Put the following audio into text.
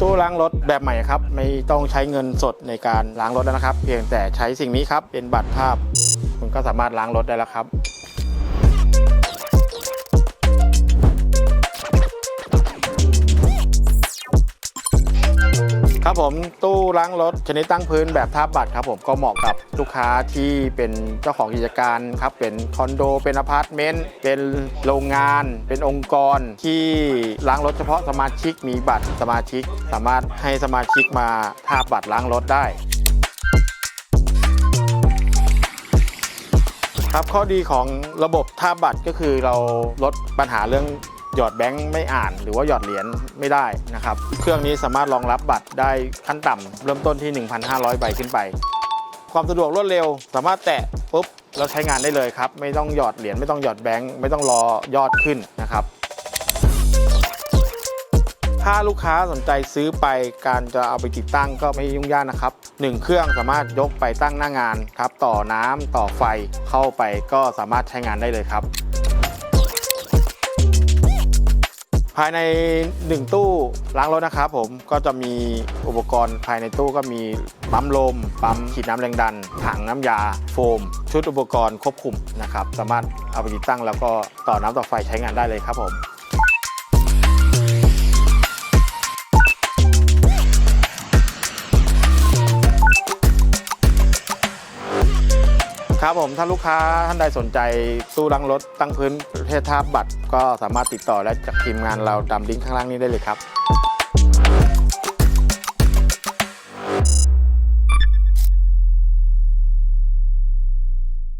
ตู้ล้างรถแบบใหม่ครับ ไม่ต้องใช้เงินสดในการล้างรถแล้วนะครับ เพียงแต่ใช้สิ่งนี้ครับ เป็นบัตรภาพ คุณก็สามารถล้างรถได้แล้วครับ ครับผมตู้ล้างรถชนิดตั้งพื้นแบบทาบบัตรครับผมก็เหมาะกับลูกค้าที่เป็นเจ้าของกิจการครับเป็นคอนโดเป็นอพาร์ตเมนต์เป็นโรงงาน เป็นองค์กรที่ล้างรถเฉพาะสมาชิกมีบัตรสมาชิก สามารถให้สมาชิกมาทาบบัตรล้างรถได้ครับข้อดีของระบบท่าบัตรก็คือเราลดปัญหาเรื่อง หยอดแบงค์ไม่อ่าน หรือว่าหยอดเหรียญไม่ได้นะครับ เครื่องนี้สามารถรองรับบัตรได้ขั้นต่ำเริ่มต้นที่ 1,500 ใบขึ้นไป ความสะดวกรวดเร็ว สามารถแตะปุ๊บแล้วใช้งานได้เลยครับ ไม่ต้องหยอดเหรียญไม่ต้องหยอดแบงค์ไม่ต้องรอยอดขึ้นนะครับถ้าลูกค้าสนใจซื้อไปการจะเอาไปติดตั้งก็ไม่ยุ่งยากนะครับหนึ่งเครื่องสามารถยกไปตั้งหน้างานครับ ต่อน้ำต่อไฟเข้าไปก็สามารถใช้งานได้เลยครับ ภายใน 1 ตู้ล้างรถนะครับผมก็จะมีอุปกรณ์ภายในตู้ก็มีปั๊มลม ปั๊มฉีดน้ำแรงดัน ถังน้ำยาโฟม ชุดอุปกรณ์ควบคุมนะครับ สามารถเอาไปติดตั้งแล้วก็ต่อน้ำต่อไฟใช้งานได้เลยครับผม ครับผมถ้าลูกค้าท่านใดสนใจตู้ล้างรถตั้งพื้นประเภทท่าบัตร ก็สามารถติดต่อและจากทีมงานเราตามลิงก์ข้างล่างนี้ได้เลยครับ